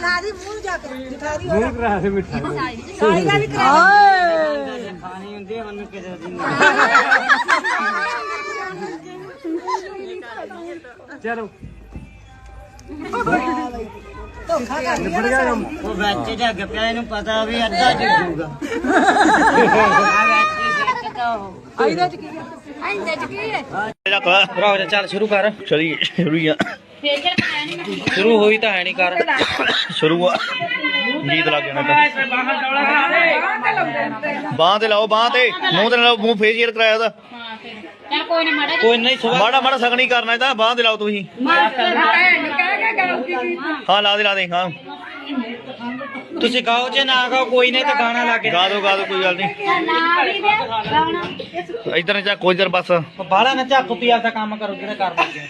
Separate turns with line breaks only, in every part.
ਲਾ ਦੀ ਮੂੰਹ ਜਾ ਕੇ ਜਠਾਰੀ
ਮੂੰਹ ਕਰਾ ਦੇ ਮਿੱਠਾ
ਸਾਈ ਦਾ ਵੀ ਕਰਾ
ਖਾਣੀ ਹੁੰਦੀ ਹੈ ਮੈਨੂੰ ਕਿਸੇ ਦੀ
ਚਲੋ।
ਧੋਖਾ ਕਰ
ਨਿਬੜ ਗਿਆ ਕੰਮ।
ਉਹ ਵਿੱਚ ਡੱਗ ਪਿਆ ਇਹਨੂੰ ਪਤਾ ਵੀ ਅੱਧਾ ਡਿੱਗੂਗਾ ਆ ਵਿੱਚ ਡੱਗਦਾ ਉਹ
ਆਈਦਾ ਚ ਕੀ ਆ ਆਈਦਾ ਚ ਕੀ ਹੈ
ਭਰਾ ਜਾ ਚੱਲ ਸ਼ੁਰੂ ਕਰ। ਚਲੀ ਸ਼ੁਰੂ ਹੀ ਆ। ਸ਼ੁਰੂ ਹੋਈ ਤਾਂ ਹੈ ਨਹੀਂ ਕਰ। ਸ਼ੁਰੂ ਆ। ਗੀਤ ਲੱਗ ਜਾਣਾ ਤਾਂ ਬਾਹ ਤੇ ਲਾਓ ਬਾਹ ਤੇ। ਮੂੰਹ ਤੇ ਨਾ ਲਾਓ ਮੂੰਹ ਫੇਸ਼ੀਅਲ ਕਰਾਇਆ
ਚੱਲ ਕੋਈ ਨਾ
ਨਹੀਂ ਮਾੜਾ ਮਾੜਾ ਸਗਣੀ ਕਰਨਾ ਇਹਦਾ। ਬਾਹ ਤੇ ਲਾਓ ਤੁਸੀਂ। ਹਾਂ ਲਾ ਦੇ ਲਾ ਦੇ ਹਾਂ।
ਤੁਸੀਂ ਗਾਓ ਜੇ ਨਾ ਗਾਓ ਕੋਈ ਨਹੀਂ ਤਾਂ ਗਾਣਾ ਲਾ ਕੇ
ਗਾ ਦੋ ਗਾ ਦੋ ਕੋਈ ਗੱਲ ਨਹੀਂ।
ਨਾ ਦੇ
ਇਧਰ ਜਾ ਕੋਈ ਦਰ ਬਸ।
ਬਾਹਲਾ ਨਾ ਝਾਕੂ ਪੀ ਆਪਦਾ ਕੰਮ ਕਰੋ ਜਿਹੜਾ ਕਰ ਲੱਗੇ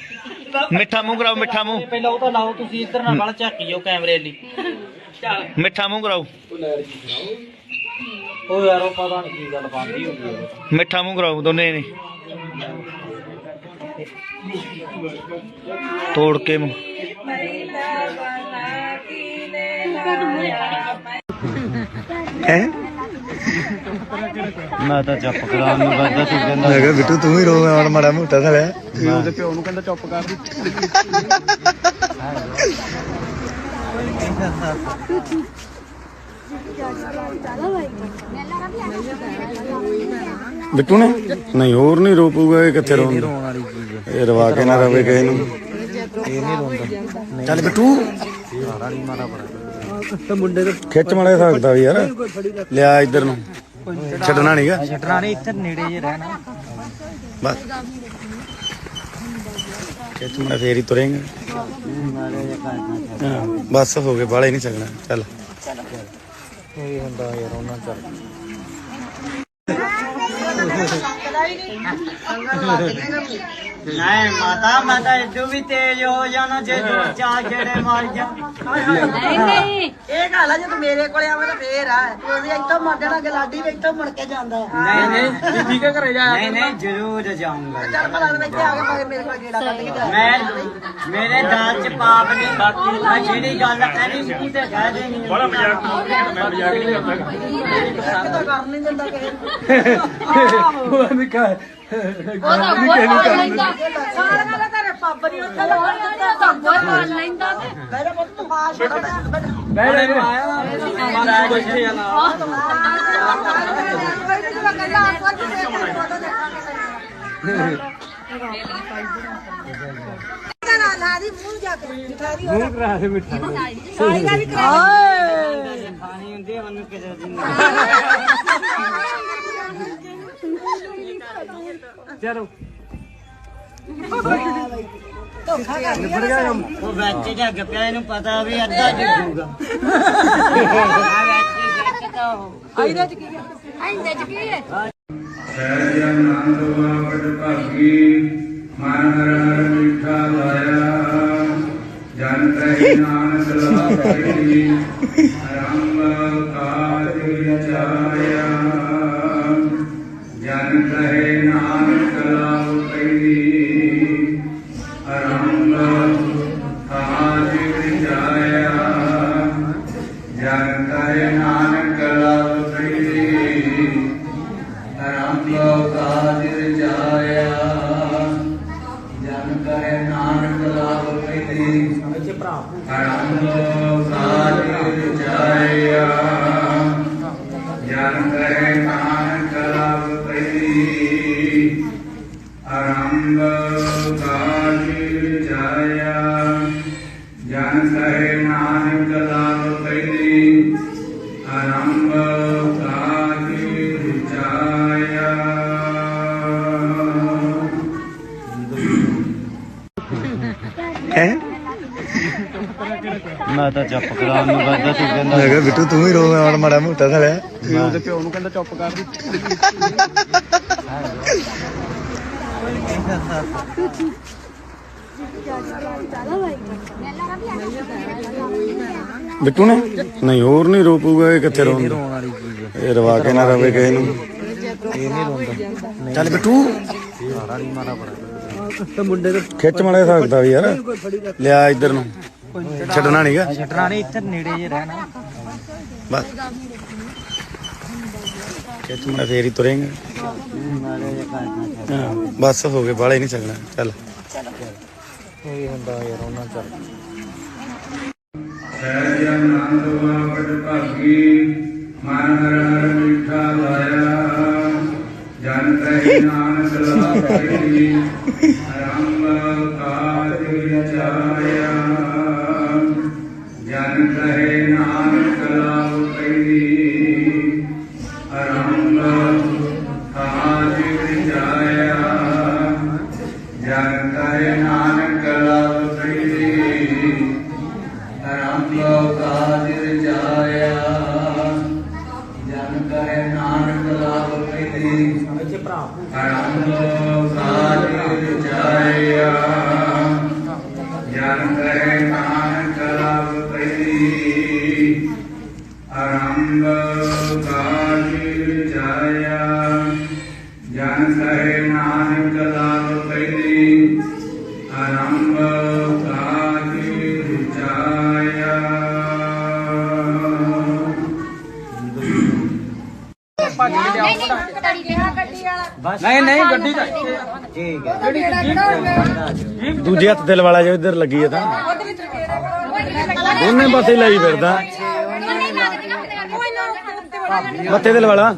ਮਿੱਠਾ ਮੂੰਹ ਕਰਾਓ ਮਿੱਠਾ ਮੂੰਹ।
ਪਹਿਲਾਂ ਉਹ ਤਾਂ ਲਾਓ ਤੁਸੀਂ ਇੱਧਰ ਨਾ ਬਾਹਲਾ ਝਾਕੀ ਜਾਓ ਕੈਮਰੇ ਲਈ
ਮਿੱਠਾ ਮੂੰਹ ਕਰਾਓ।
ਉਹ ਯਾਰ ਉਹ ਪਤਾ ਨਹੀਂ ਕੀ ਗੱਲ ਬਣਦੀ ਹੋਊਗੀ।
ਮਿੱਠਾ ਮੂੰਹ ਕਰਾਓ ਦੋਨੇ ਨੇ ਤੋੜ ਕੇ ਮੂੰਹ। ਹੈ? ਮੈਂ ਤਾਂ ਚੱਪ ਕਰਾਂ ਨੂੰ ਕਰਦਾ ਤੂੰ ਕਹਿੰਦਾ
ਮੈਂ ਕਿਹਾ ਬਿੱਟੂ ਤੂੰ ਹੀ ਰੋ ਮੈਂ ਮਾੜਾ ਮੋਟਾ ਸਾਲਿਆ
ਉਹਦੇ ਪਿਓ ਨੂੰ ਕਹਿੰਦਾ ਚੁੱਪ ਕਰ
ਬਿੱਟੂ ਨੇ? ਨਹੀਂ ਹੋਰ ਨਹੀਂ ਰੋ ਪਊਗਾ ਇਹ ਕਿੱਥੇ ਰੋਣ ਇਹ ਰਵਾ ਕੇ ਨਾ ਰਵੇ ਕਿਸੇ ਨੂੰ। ਇਹ ਨਹੀਂ ਰੋਂਦਾ। ਚੱਲ ਬਿੱਟੂ।
ਤੇ ਮੁੰਡੇ ਦੇ
ਖਿੱਚ ਮੜੇ ਸਕਦਾ ਵੀ ਯਾਰ। ਲਿਆ ਇੱਧਰ ਨੂੰ। ਛੱਡਣਾ ਨਹੀਂਗਾ
ਛੱਡਣਾ ਨਹੀਂ ਇੱਧਰ ਨੇੜੇ ਜੇ ਰਹਿਣਾ।
ਬਸ। ਖਿੱਚ ਮੜੇ ਫੇਰ ਹੀ ਤੁਰੇਂਗੇ। ਹਾਂ, ਬਸ ਹੋ ਗਏ ਬਾਲੇ ਨਹੀਂ ਚੱਲਣਾ ਚੱਲ।
ਇਹ ਹੁੰਦਾ ਯਾਰ ਉਹਨਾਂ ਚੱਲ ਨਹੀਂ ਮਾਤਾ ਮਾਤਾ ਇਦੋਂ ਵੀ ਤੇਜ਼ ਹੋ ਜਾਣਾ ਜੇ ਦੋ ਚਾਰ ਜਿਹੜੇ ਮਾਰ ਜਾ।
ਨਹੀਂ ਨਹੀਂ।
ਇਹ ਗੱਲ ਆ ਜਦੋਂ ਮੇਰੇ ਕੋਲੇ ਆਵੇ ਤਾਂ ਫੇਰ ਆ। ਤੂੰ ਵੀ ਇੱਥੋਂ ਮੁੜ ਜਾਣਾ ਗਲਾਡੀ ਵੀ ਇੱਥੋਂ ਮੁੜ ਕੇ ਜਾਂਦਾ।
ਨਹੀਂ ਨਹੀਂ। ਠੀਕ ਹੈ ਘਰੇ ਜਾ ਨਹੀਂ ਨਹੀਂ ਜ਼ਰੂਰ ਜਾਊਂਗਾ।
ਚੱਲ ਭਲਾ ਤੂੰ ਇੱਥੇ ਆ ਕੇ ਮਗਰ ਮੇਰੇ ਕੋਲ ਗੇੜਾ ਕੱਢ ਕੇ ਜਾ।
ਮੈਂ ਮੇਰੇ ਦਾਲ ਚ ਪਾਪ ਨਹੀਂ ਬਾਕੀ ਮੈਂ ਜਿਹੜੀ ਗੱਲ ਕਹਿਣੀ ਮੂੰਹ ਤੇ ਕਹਿ ਦੇਣੀ ਬੜਾ ਮਜ਼ਾਕ
ਕਿਤੋਂ ਕਰ ਨਹੀਂ ਦਿੰਦਾ ਕਿਸੇ ਨੂੰ।
ਉਹ ਨਹੀਂ ਕਹ
ਉਹ ਤਾਂ ਕੋਈ ਕਰ ਲੈਂਦਾ।
ਸਾਰਾ ਗੱਲ ਤੇਰੇ ਪੱਬ ਨਹੀਂ ਉੱਥੇ ਲੱਗਣ ਦਿੱਤਾ
ਤਾਂ ਕੋਈ ਕਰ ਲੈਂਦਾ ਤੇ।
ਮੇਰੇ ਪੁੱਤ ਤੂੰ ਆ ਛੱਡ
ਬਹਿ ਜਾ।
ਆਇਆ ਬੈਠੇ ਆ ਨਾ।
ਦੀ ਮੂੰਹ ਜਾ। ਕੇ ਜਠਾਰੀ
ਮੂੰਹ ਕਰਾ ਦੇ ਮਿੱਠਾ
ਦਾ ਵੀ ਕਰਾ
ਖਾਣੀ ਹੁੰਦੀ ਹੈ ਮੈਨੂੰ ਕਿਸੇ ਦੀ
ਚਲੋ। ਨਿਬੜ ਗਿਆ ਕੰਮ
ਉਹ ਵਿੱਚ ਡੱਗ ਪਿਆ ਇਹਨੂੰ ਪਤਾ ਵੀ ਅੱਧਾ ਡਿੱਗੂਗਾ ਆ ਵਿੱਚ ਡੱਗਦਾ ਉਹ
ਆਈਦਾ ਚ ਕੀ? ਆ
ਆਇੰਦੇ ਚ ਕੀ ਹੈ
ਸਹਿਜ ਆਨੰਦ ਵਾਵਡ ਭਾਗੀ ਮਨ ਹਰ ਹਰ ਮਿਠਾ ਲਾਇਆ। ਜਨ ਕਹੀ ਨਾਨਕ ਲਾਪਰੀ ਰੰਗ ਕਾਜ ਵਿਚਾਇਆ ਜਨ ਕਹੇ ਨਾਨਕ ਲਾਪਰੀ ਰੰਗ ਕਾਜ ਵਿਚਾਇਆ ਜਨ ਕਹੇ ਨਾਨਕ ਲਾਪਰੀ ਰੰਗ ਕਾਜ ਜਾਇਆ ਜਨ ਕਰੇ ਨਾਨਕ ਲਾਭ ਪ੍ਰੀਤੀ ਰੰਗ ਕਾਜ ਜਾਇਆ ਜਨ ਕਰੇ ਨਾਨਕ
ਮੈਂ ਤਾਂ ਚੱਪ ਕਰਾਂ ਨੂੰ ਕਰਦਾ ਤੂੰ ਕਹਿੰਦਾ
ਮੈਂ ਕਿਹਾ ਬਿੱਟੂ ਤੂੰ ਹੀ ਰੋ ਮੈਂ ਮਾੜਾ ਮੋਟਾ ਸਾਲਿਆ
ਉਹਦੇ ਪਿਓ ਨੂੰ ਕਹਿੰਦਾ ਚੁੱਪ ਕਰ
ਬਿੱਟੂ ਨੇ? ਨਹੀਂ ਹੋਰ ਨਹੀਂ ਰੋ ਪਊਗਾ ਇਹ ਕਿੱਥੇ ਰੋਣ ਵਾਲੀ ਚੀਜ਼ ਇਹ ਰਵਾ ਕੇ ਨਾ ਰਵੇ ਕਿਸੇ ਨੂੰ। ਇਹ ਨਹੀਂ ਰੋਂਦਾ। ਚੱਲ ਬਿੱਟੂ।
ਤੇ ਮੁੰਡੇ ਦੇ
ਖਿੱਚ ਮੜੇ ਸਕਦਾ ਵੀ ਯਾਰ। ਲਿਆ ਇੱਧਰ ਨੂੰ। ਛੱਡਣਾ ਨਹੀਂਗਾ
ਛੱਡਣਾ ਨਹੀਂ ਇੱਥੇ ਨੇੜੇ ਜੇ ਰਹਿਣਾ।
ਬਸ। ਖਿੱਚ ਮੈਂ ਫੇਰ ਹੀ ਤੁਰੇਂਗੇ। ਬਸ ਹੋ ਗਏ ਬਾਲੇ ਨਹੀਂ ਛੱਡਣਾ। ਚੱਲ।
ਕੋਈ ਹੁੰਦਾ ਯਾਰ ਉਹਨਾਂ ਚ
ਸਹਿਜ ਆਨੰਦ ਵਾਪਟ ਭਾਗੀ ਮਨ ਹਰ ਹਰ ਮਿਠਾ ਲਾਇਆ ਜਨ ਕਹੀ ਨਾਨਕ ਲਾਭੀ ਰਾਮ ਕਾਜ ਚਾਇਆ ਜਨ ਕਰੇ ਨਾਨਕ ਲਾਭ ਪ੍ਰੀਤੀ ਰਾਮ ਕਾਜ ਜਾਇਆ ਜਨ ਕਰੇ ਨਾਨਕ ਲਾਭ ਪ੍ਰੀਤੀ ਆਰੰਭ
ਨਹੀਂ ਨਹੀਂ ਗੱਡੀ ਤਾਂ
ਠੀਕ ਹੈ।
ਦੂਜੇ ਹੱਥ ਦਿਲ ਵਾਲਾ ਜੋ ਇੱਧਰ ਲੱਗੀ ਹੈ ਤਾਂ। ਦੋਨੇ ਪਾਸੇ ਲਈ ਫਿਰਦਾ। ਮੱਥੇ ਦਿਲ ਵਾਲਾ।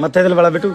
ਮੱਥੇ ਦਿਲ ਵਾਲਾ ਬਿੱਟੂ।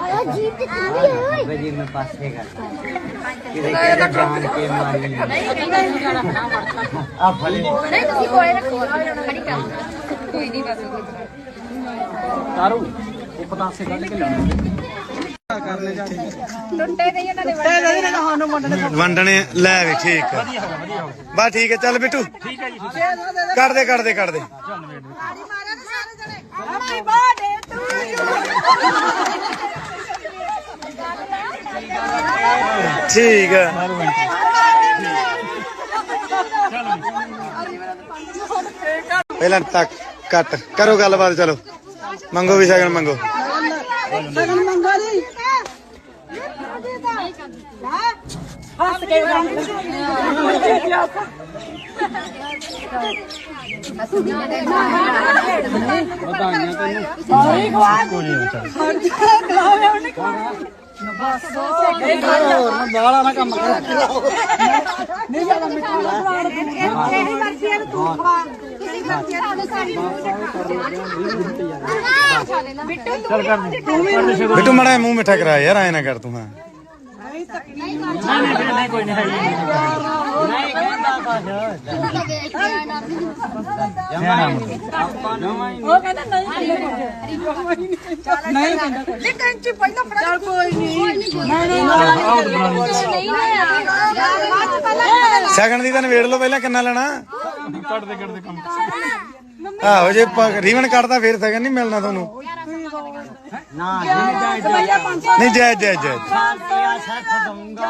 ਦੇ
ਪਾਸੇ ਪਾਉਣਗੇ ਅਗਲੇ ਝੋਲੀ ਚ ਰੱਖਦੇ ਬੈਠਾ ਕਰ ਉੱਠ ਕਰ ਸਕਦੇ ਆ ਮੈਂ ਕੱਸ ਕੇ ਆਵੇ ਆਇਆ ਜੀਤ ਕਾਦੀ ਓਏ
ਵਜੀ ਮੈਂ ਪਾਸੇ ਕਰ ਕਿਤੇ ਕਿਤੇ ਜਾਣ ਕੇ ਮਾਰੀ। ਆ ਫਲੇ
ਨਹੀਂ ਤੁਸੀਂ ਕੋਲੇ ਰੱਖੋ। ਖੜੀ ਕਰ। ਕੋਈ ਨਹੀਂ ਬਸ
ਤਾਰੂ ਉਹ ਪਤਾਸੇ ਕੱਢ ਕੇ ਲਿਆਉਣਾ।
ਟੁੱਟੇ ਨਹੀਂ ਉਹਨਾਂ ਦੇ
ਵੰਡਣੇ ਲੈ ਵੀ ਠੀਕ ਹੈ ਬਸ ਠੀਕ ਹੈ ਚੱਲ ਬਿੱਟੂ। ਕੱਢ ਦੇ ਕੱਢ ਦੇ ਕੱਢ ਦੇ ਠੀਕ ਹੈ ਪਹਿਲਾਂ ਤੱਕ ਕੱਟ ਕਰੋ ਗੱਲਬਾਤ ਚਲੋ। ਮੰਗੋ ਵੀ ਸ਼ਗਨ ਮੰਗੋ।
ਸਗਨ ਮੰਗਾ ਲਈ ਹੱਸ ਕੇ
ਬਾਲਾ ਨਾ ਕੰਮ ਕਰ। ਚੱਲ ਕਰ ਦੇ।
ਬਿੱਟੂ ਮੜਾ ਮੂੰਹ ਮਿੱਠਾ ਕਰਾ ਯਾਰ ਐ ਨਾ ਕਰ ਤੂੰ ਹਾਂ।
ਨਹੀਂ ਕੰਚੀ ਪਹਿਲਾਂ ਫੜਾ ਚੱਲ ਕੋਈ ਨਹੀਂ
ਨਹੀਂ ਹੋਇਆ
ਸ਼ਗਨ ਦੀ ਤਾਂ ਨਵੇੜ ਲਓ ਪਹਿਲਾਂ ਕਿੰਨਾ ਲੈਣਾ।
ਕੱਢ ਦੇ ਕੱਢ ਦੇ ਕੰਮ
ਆਹੋ, ਜੇ ਰੀਵਨ ਕੱਢਦਾ ਫੇਰ ਸ਼ਗਨ ਨਹੀਂ ਮਿਲਣਾ ਤੁਹਾਨੂੰ।
ਨਾ
ਨਹੀਂ, ਜੈ ਜੈ ਜੈ।
ਸਾਲਿਆ ਦਊਂਗਾ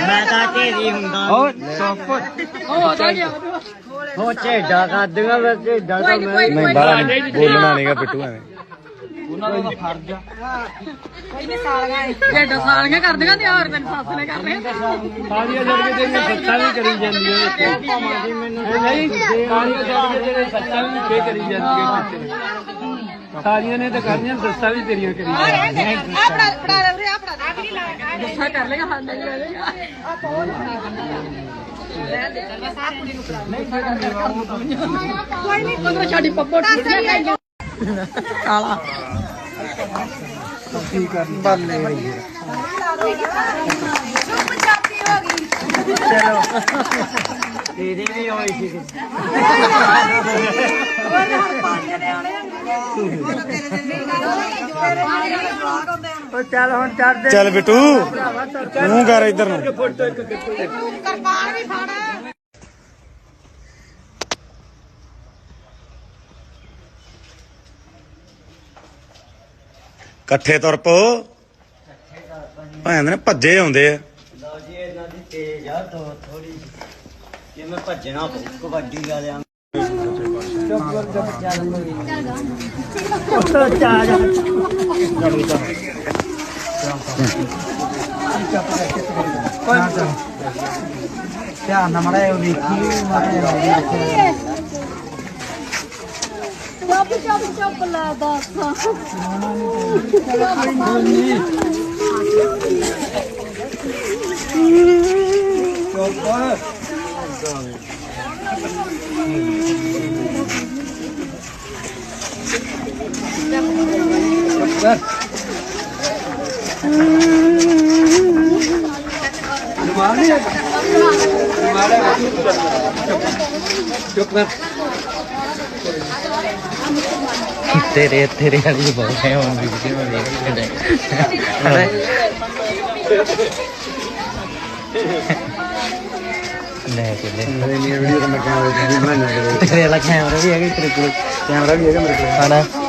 ਮੈਂ ਤਾਂ ਢੇਰੀ ਹੁੰਦਾ।
ਓ ਚੁੱਪ
ਹੋ ਝੇਡਾ ਕਰਦੂਗਾ ਮੈਂ ਝੇਡਾ ਤਾਂ ਮੈਂ
ਨਹੀਂ ਬਾਹਲਾ ਨਹੀਂ ਬੋਲਣਾ ਨਹੀਂਗਾ ਬਿੱਟੂ ਐਵੇਂ।
ਉਹਨਾਂ ਦਾ ਤਾਂ ਫਰਜ਼ ਆ।
ਢੇਡ ਸਾਲੀਆਂ ਕਰਦੀਆਂ ਤੇ ਹੋਰ ਤੈਨੂੰ ਸੱਸ ਨੇ ਕਰਨੀਆਂ।
ਸਾਰੀਆਂ ਜੜ ਕੇ ਤੇਰੀਆਂ ਸੱਤਾਂ ਵੀ ਕਰੀ ਜਾਂਦੀਆਂ ਇਹ ਨਹੀਂ ਸਾਰੀਆਂ ਜੜ ਕੇ ਤੇਰੇ ਸੱਤਾਂ ਵੀ ਫੇ ਕਰੀ ਜਾਂਦੀਆਂ ਪਿੱਛੇ ਸਾਰੀਆਂ ਨੇ ਤਾਂ ਕਰਨੀਆਂ ਸੱਤਾਂ ਵੀ ਤੇਰੀਆਂ ਕਰੀ ਜਾਂਦੀਆਂ
ਆਪਣਾ ਫੜਾ ਲੈ ਉਰੇ ਆਪਣਾ ਗੁੱਸਾ ਕਰ ਲੇਗਾ ਹਾਂ ਨਹੀਂ ਲੈ ਲੇਗਾ ਕੋਈ ਨਹੀਂ ਕੋਈ ਛਾੜੀ ਪੱਪੋ ਕਾਲਾ।
ਬੱਲੇ ਹੋਈ
ਚੁੱਪ ਚਾਪੀ
ਤੇਰੇ ਵੀ ਹੋਈ ਸੀ
ਉਹ ਚੱਲ ਹੁਣ ਚੜਦੇ
ਚੱਲ ਬਿੱਟੂ ਮੂੰਹ ਕਰ ਇੱਧਰ ਨੂੰ। ਇਕੱਠੇ ਤੁਰ ਪੋ ਭੈਣ ਨੇ ਭੱਜੇ ਆਉਂਦੇ ਆ।
ਲਓ ਜੀ ਇਹਨਾਂ ਦੀ ਤੇਜ਼ ਆ ਤੋ ਥੋੜੀ ਜਿਵੇਂ ਭੱਜਣਾ ਪਊ ਕਬੱਡੀ ਵਾਲਿਆਂ
ਧਿਆਨ ਨਾਲ ਮੜਾ ਉਹ ਦੇਖੀ
ਚੱਪ ਚੱਪ ਚੱਪ ਲੈ ਦੱਸ
ਤੇਰੇ ਤੇਰੇ ਵਾਲੀ ਬਹੁਤ ਹੈ ਹੁਣ ਵੀ ਕਿਵੇਂ ਵੇਖ ਲੈ ਕੇ ਲੈ
ਨਹੀਂ ਵੀਡੀਓ ਮੈਂ ਕੈਮਰੇ 'ਚ ਬਣਾਈਆਂ
ਤੇਰੇ ਵਾਲਾ ਕੈਮਰਾ ਵੀ ਹੈਗਾ ਤੇਰੇ ਕੋਲ।
ਕੈਮਰਾ ਵੀ ਹੈਗਾ ਮੇਰੇ ਕੋਲ।
ਹਨਾ?